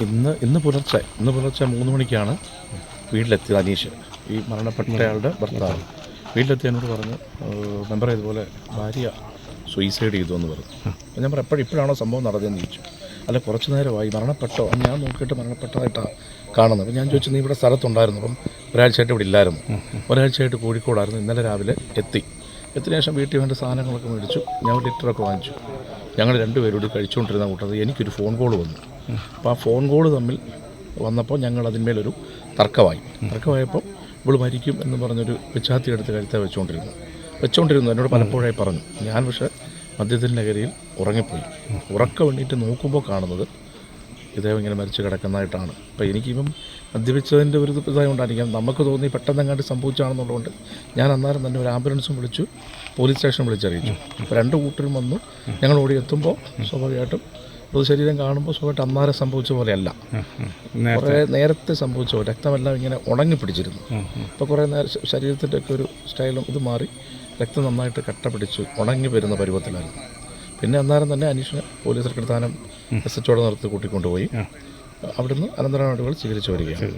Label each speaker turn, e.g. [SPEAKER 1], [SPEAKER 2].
[SPEAKER 1] ഇന്ന് ഇന്ന് പുലർച്ചെ ഇന്ന് പുലർച്ചെ മൂന്ന് മണിക്കാണ് വീട്ടിലെത്തിയത് അനീഷ്. ഈ മരണപ്പെട്ടയാളുടെ ഭർത്താവ്. വീട്ടിലെത്തി എന്നോട് പറഞ്ഞു മെമ്പർ ഇതുപോലെ ഭാര്യ സൂയിസൈഡ് ചെയ്തു എന്ന് പറഞ്ഞു. ഞാൻ പറഞ്ഞു എപ്പോഴും ഇപ്പോഴാണോ സംഭവം നടന്നതെന്ന് ചോദിച്ചു. അല്ല കുറച്ച് നേരമായി. മരണപ്പെട്ടോ? ഞാൻ നോക്കിയിട്ട് മരണപ്പെട്ടതായിട്ടാണ് കാണുന്നത്. അപ്പം ഞാൻ ചോദിച്ചു നീ ഇവിടെ സ്ഥലത്തുണ്ടായിരുന്നു? അപ്പം ഒരാഴ്ചയായിട്ട് ഇവിടെ ഇല്ലായിരുന്നു. ഒരാഴ്ചയായിട്ട് കോഴിക്കോടായിരുന്നു. ഇന്നലെ രാവിലെ എത്തി. എത്തിയ ശേഷം വീട്ടിൽ വേണ്ട സാധനങ്ങളൊക്കെ മേടിച്ചു. ഞാൻ ഒരു ലിറ്ററൊക്കെ വാങ്ങിച്ചു. ഞങ്ങൾ രണ്ടുപേരും കൂടി കഴിച്ചുകൊണ്ടിരുന്ന കൂട്ടത്തിൽ എനിക്കൊരു ഫോൺ കോൾ വന്നു. അപ്പോൾ ആ ഫോൺ കോൾ തമ്മിൽ വന്നപ്പോൾ ഞങ്ങൾ അതിന്മേലൊരു തർക്കമായി. തർക്കമായപ്പോൾ ഇവൾ മരിക്കും എന്ന് പറഞ്ഞൊരു പിച്ചാത്തി എടുത്ത് കഴുത്തെ വെച്ചുകൊണ്ടിരുന്നു വെച്ചുകൊണ്ടിരുന്നു എന്നോട് പലപ്പോഴായി പറഞ്ഞു. ഞാൻ പക്ഷേ മദ്യത്തിന്റെ നഗരിയിൽ ഉറങ്ങിപ്പോയി. ഉറക്കം വേണ്ടിയിട്ട് നോക്കുമ്പോൾ കാണുന്നത് ഇദ്ദേഹം ഇങ്ങനെ മരിച്ചു കിടക്കുന്നതായിട്ടാണ്. അപ്പോൾ എനിക്കിപ്പം മദ്യപിച്ചതിന്റെ ഒരു ഇതായത് കൊണ്ടായിരിക്കാം. നമുക്ക് തോന്നി പെട്ടെന്ന് എങ്ങാണ്ട് സംഭവിച്ചാണെന്നുള്ളതുകൊണ്ട് ഞാൻ അന്നേരം തന്നെ ഒരു ആംബുലൻസും വിളിച്ചു പോലീസ് സ്റ്റേഷൻ വിളിച്ചറിയിച്ചു. അപ്പോൾ രണ്ട് കൂട്ടരും വന്നു. ഞങ്ങൾ ഓടി എത്തുമ്പോൾ സ്വാഭാവികമായിട്ടും മൃതശരീരം കാണുമ്പോൾ സുഖമായിട്ട് അമ്മാരെ സംഭവിച്ച പോലെയല്ല. കുറേ നേരത്തെ സംഭവിച്ച പോലെ രക്തമെല്ലാം ഇങ്ങനെ ഉണങ്ങി പിടിച്ചിരുന്നു. അപ്പോൾ കുറേ നേരം ശരീരത്തിന്റെ ഒക്കെ ഒരു സ്റ്റൈലും ഇത് മാറി രക്തം നന്നായിട്ട് കട്ട പിടിച്ച് ഉണങ്ങി വരുന്ന പരുവത്തിലായിരുന്നു. പിന്നെ അന്നേരം തന്നെ അനീഷിനെ പോലീസ് കൃത്താനം എസ് എച്ചോടെ നിർത്തി കൂട്ടിക്കൊണ്ടുപോയി. അവിടുന്ന് അനന്തരനാടുകൾ സ്വീകരിച്ചു വരികയാണ്.